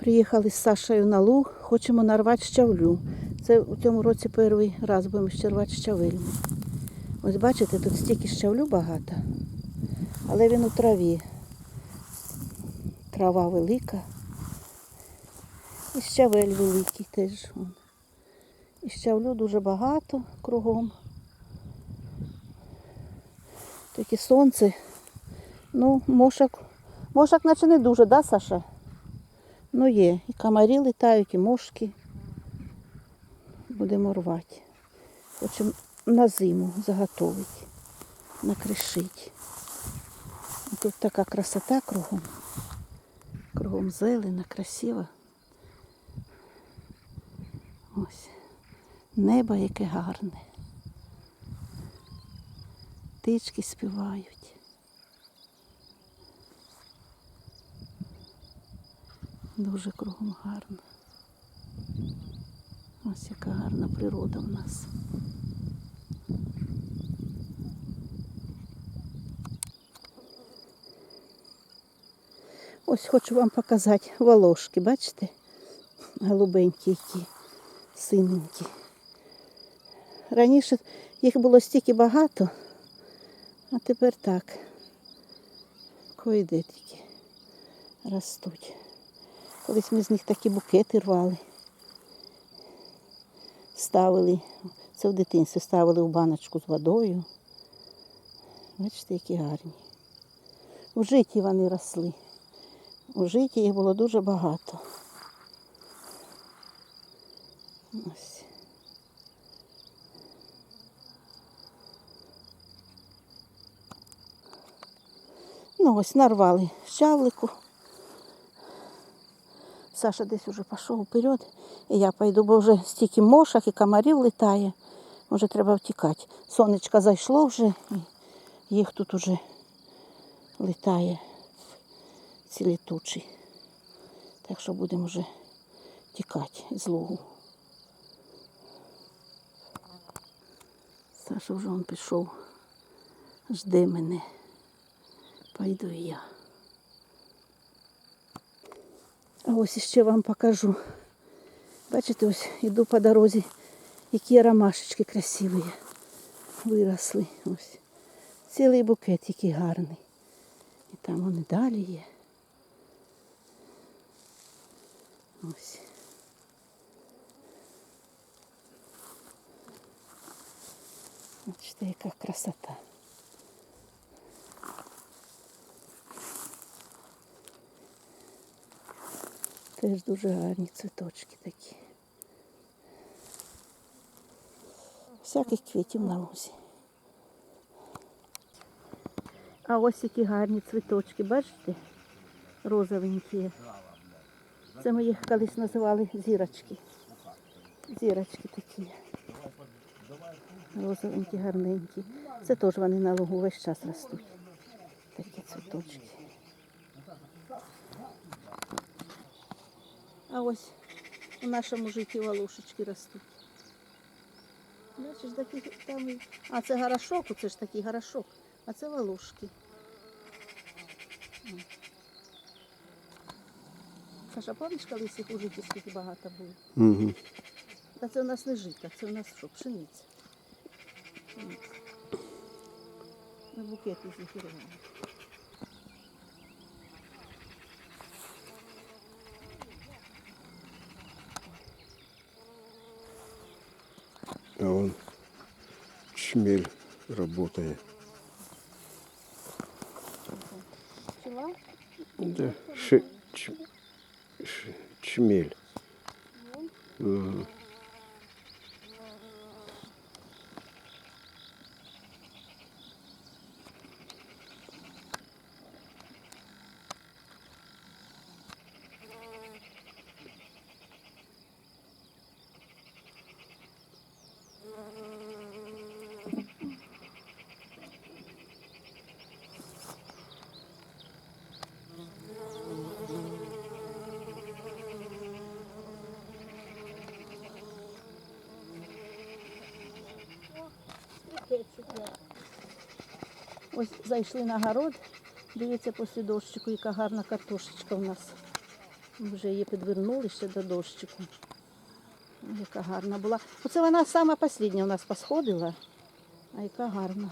Приїхали з Сашею на луг, хочемо нарвати щавлю. Це у цьому році перший раз будемо щервати щавельну. Ось бачите, тут стільки щавлю багато, але він у траві. Трава велика. І щавель великий теж. І щавлю дуже багато кругом. Таке сонце. Ну, мошок. Мошок наче не дуже, да, Саша? Ну є. І комарі літають, і мошки. Будемо рвати. Хочемо на зиму заготовити, накришити. Тут така красота кругом. Кругом зелена, красива. Ось. Небо яке гарне. Птички співають. Дуже кругом гарно. Ось яка гарна природа в нас. Ось хочу вам показати волошки, бачите? Голубенькі які, синенькі. Раніше їх було стільки багато, а тепер так. Койде тільки ростуть. Колись ми з них такі букети рвали. Ставили, це в дитинстві ставили в баночку з водою. Бачите, які гарні. У житті вони росли. У житті їх було дуже багато. Ось. Ну ось нарвали щавлику. Саша десь уже пішов вперед, і я пойду, бо вже стільки мошок і комарів літає. Може треба втікати. Сонечко зайшло вже, і їх тут уже літає ці літучі. Так що будемо вже тікати з лугу. Саша вже он пішов, жде мене. Пойду і я. А ось іще вам покажу. Бачите, ось іду по дорозі, які ромашечки красиві виросли. Ось. Цілий букет який гарний. І там вони далі є. Ось. Бачите, яка красота. Теж дуже гарні цвіточки такі. Всяких квітів на лузі. А ось які гарні цвіточки, бачите? Розовенькі. Це ми їх колись називали зірочки. Зірочки такі. Розовенькі, гарненькі. Це теж вони на лугу весь час ростуть. Такі цвіточки. А ось у нашому житті волошечки ростуть. Бачиш, такі там. А це горошок, це ж такий горошок, а це волошки. Саша, пам'ятаєш, колись їх у житті скільки багато було? Угу. Та це у нас не жита, це у нас що, пшениця. Ми букети з них і А он шмель работает. Да, ш, ч, ш- чмель. Мгм. Ось зайшли на город, дивіться після дощику, яка гарна картошечка у нас вже її підвернули ще до дощику. Яка гарна була. Оце вона сама остання у нас посходила. А яка гарна.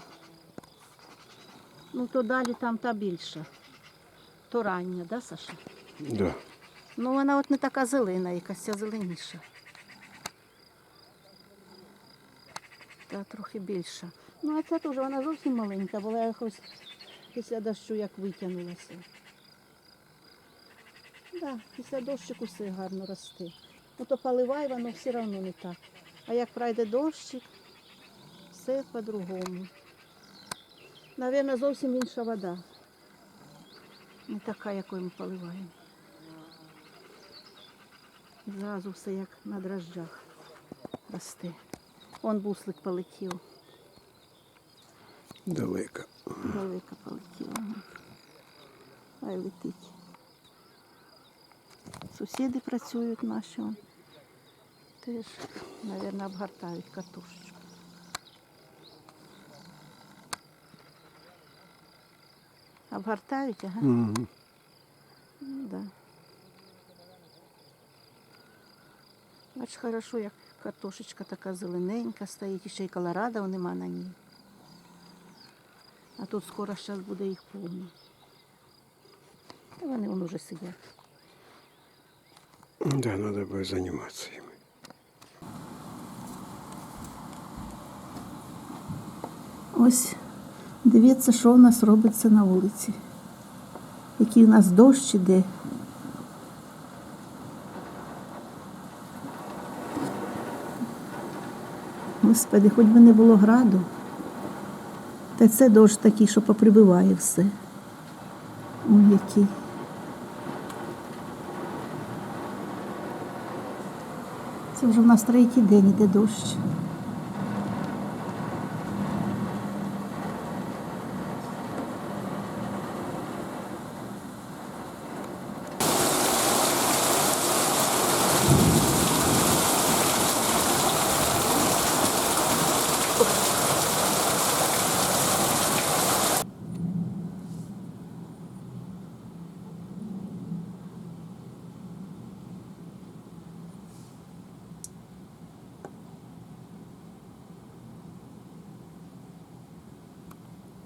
Ну то далі там та більша. То рання, да, Саша? Да. Ну вона от не така зелена, якась ця зеленіша. Та трохи більша. Ну а ця теж вона зовсім маленька, була якось після дощу як витягнулася. Да, після дощику все гарно росте. Ну то поливай, воно все одно не так. А як пройде дощик, все по-другому. Навірно, зовсім інша вода. Не така, якою ми поливаємо. Зразу все як на дрожжах росте. Он буслик полетів, Далеко. далеко полетів. ага. Ай летить. Сусіди працюють наші. Теж, мабуть, обгортають картошечку. Обгортають, ага. Угу. Ну, да. Бач, хорошо, як картошечка така зелененька стоїть, ще й колорадо нема на ній. А тут скоро зараз буде їх повно. Та вони вон уже сидять. Да, надо бы заниматься ими. Ось дивіться, що у нас робиться на вулиці. Який у нас дощ іде. Господи, хоч би не було граду. Та це дощ такий, що поприбиває все. Ой, який. Це вже в нас третій день іде дощ.